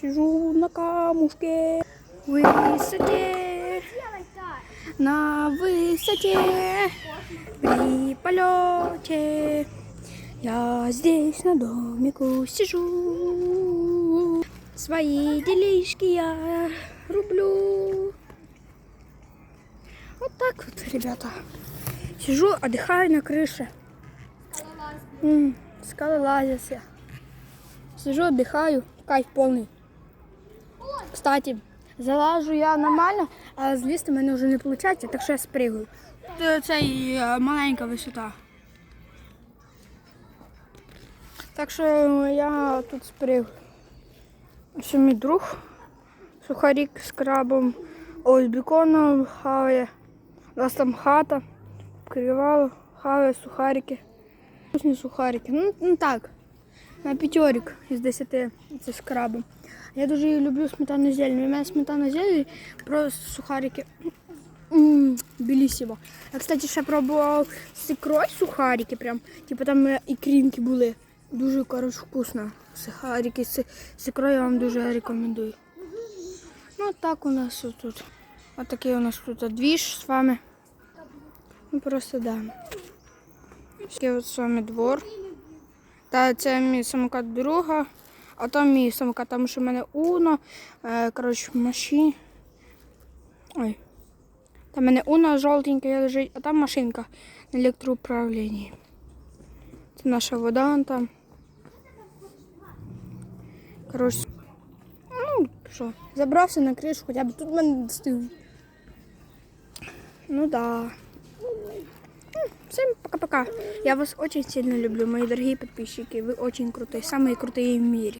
Сижу на камушке. Высоте. На высоте. При полете. Я здесь на домику сижу. Свои делишки я рублю. Вот так вот, ребята. Сижу, отдыхаю на крыше. М, Скалолазился. Сижу, отдыхаю. Кайф полный. Кстати, залажу я нормально, а злізти мене вже не виходить, так що я спригую. Це е, маленька висота. Так що я тут спригую. Ось мій друг. Сухарік з крабом. Ось біконом хаває. У нас там хата. Кривало, хаває сухарики. Вкусні сухарики. Ну, ну так. На п'ятерик із 10 це з крабом. Я дуже люблю сметану зелень. У мене сметана зелень, просто сухарики. Білісімо. Я, кстати, ще пробував з ікрою сухарики, прям. Типу там ікрінки були. Дуже коротше вкусно. Сухарики з, ікрою я вам дуже рекомендую. Ну так у нас тут. Ось такий у нас тут двіж з вами. Ну просто да. Такий от з вами двор. Та це мій самокат друга, а там мій самокат, тому що в мене Уно, е, коротше, машин. Ой. Там в мене Уно жовтеньке лежить, а там машинка на електроуправлінні. Це наша вода там. Коротше, ну, що, забрався на кришу, хоча б тут мене достиг. Ну да. Всем пока-пока. Я вас очень сильно люблю, мои дорогие подписчики. Вы очень крутые, самые крутые в мире.